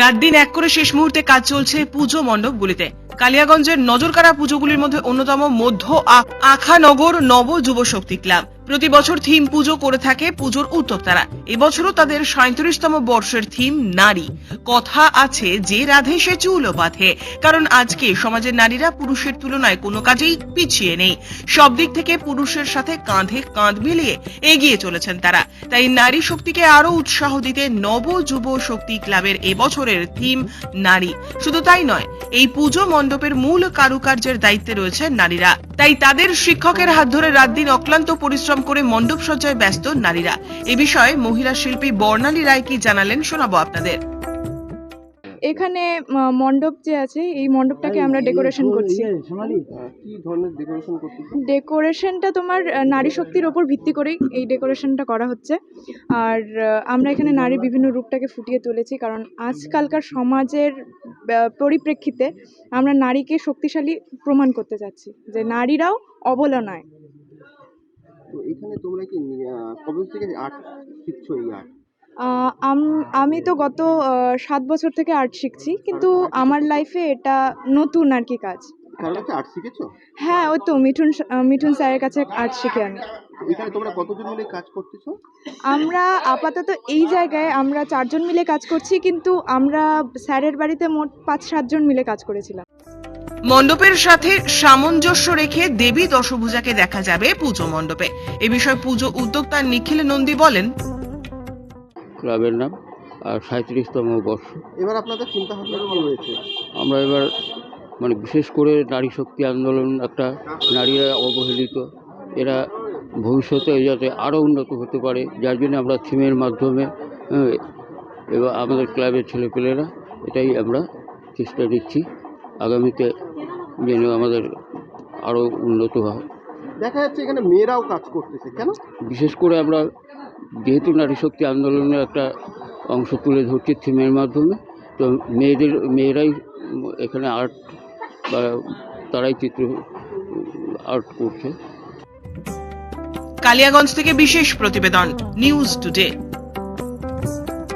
রাত দিন এক করে শেষ মুহূর্তে কাজ চলছে পুজো মণ্ডপগুলিতে। কালিয়াগঞ্জের নজরকাড়া পুজোগুলির মধ্যে অন্যতম মধ্য আখানগর নব যুব শক্তি ক্লাব। প্রতি বছর থিম পুজো করে থাকে পুজোর উদ্যোক্তারা। এবছরও তাদের সাঁত্রিশতম বর্ষের থিম নারী। কথা আছে যে রাধে সে চুলও বাঁধে। কারণ আজকে সমাজের নারীরা পুরুষের তুলনায় কোনো কাজেই পিছিয়ে নেই। সব দিক থেকে পুরুষের সাথে কাঁধে কাঁধ মিলিয়ে এগিয়ে চলেছেন তারা। তাই নারী শক্তিকে আরও উৎসাহ দিতে নব যুব শক্তি ক্লাবের এবছরের থিম নারী। শুধু তাই নয়, এই পুজো মণ্ডপের মূল কারুকার্যের দায়িত্বে রয়েছে নারীরা। তাই তাদের শিক্ষকের হাত ধরে রাত দিন অক্লান্ত পরিশ্রম করে মণ্ডপ সজ্জায় ব্যস্ত নারীরা। এ বিষয়ে মহিলা শিল্পী বর্ণালী রায় কি জানালেন শোনাবো আপনাদের। এখানে মণ্ডপ যে আছে, এই মণ্ডপটাকে আমরা ডেকোরেশন করছি। ডেকোরেশনটা তোমার নারী শক্তির ওপর ভিত্তি করেই এই ডেকোরেশনটা করা হচ্ছে। আর আমরা এখানে নারীর বিভিন্ন রূপটাকে ফুটিয়ে তুলেছি, কারণ আজকালকার সমাজের পরিপ্রেক্ষিতে আমরা নারীকে শক্তিশালী প্রমাণ করতে চাচ্ছি, যে নারীরাও অবলা নয়। তো এখানে তোমরা কি কবে থেকে আর্ট শিখছো এই আর্ট আমি তো গত সাত বছর থেকে আর্ট শিখছি কিন্তু আমার লাইফে এটা নতুন আর কি কাজ। আর্ট শিখেছো? হ্যাঁ ওই তো মিঠুন মিঠুন স্যারের কাছে আর্ট শিখে আমি। এখানে তোমরা কতজন মিলে কাজ করতেছো? আমরা আপাতত এই জায়গায় আমরা চারজন মিলে কাজ করছি কিন্তু আমরা স্যারের বাড়িতে মোট পাঁচ সাতজন মিলে কাজ করেছিলাম। মণ্ডপের সাথে সামঞ্জস্য রেখে দেবী দশভূজাকে দেখা যাবে পুজো মণ্ডপে। এ বিষয়ে পুজো উদ্যোক্তা নিখিল নন্দী বলেন ক্লাবের নাম আর সাঁত্রিশতম বর্ষ। এবার আপনাদের চিন্তা ভাবনা রয়েছে? আমরা এবার মানে বিশেষ করে নারী শক্তি আন্দোলন একটা নারীরা অবহেলিত। এরা ভবিষ্যতে যাতে আরও উন্নত হতে পারে যার জন্য আমরা থিমের মাধ্যমে এবার আমাদের ক্লাবের ছেলেপেলেরা এটাই আমরা চেষ্টা দিচ্ছি। আগামীতে যেন আমাদের আরও উন্নত হয়। দেখা যাচ্ছে এখানে মেয়েরাও কাজ করতেছে কেন? বিশেষ করে আমরা যেহেতু নারী শক্তি আন্দোলনের একটা অংশ তুলে ধরছি থিমের মাধ্যমে তো মেয়েদের মেয়েরাই এখানে আর্ট বা তারাই চিত্র আর্ট করছে। কালিয়াগঞ্জ থেকে বিশেষ প্রতিবেদন নিউজ টুডে।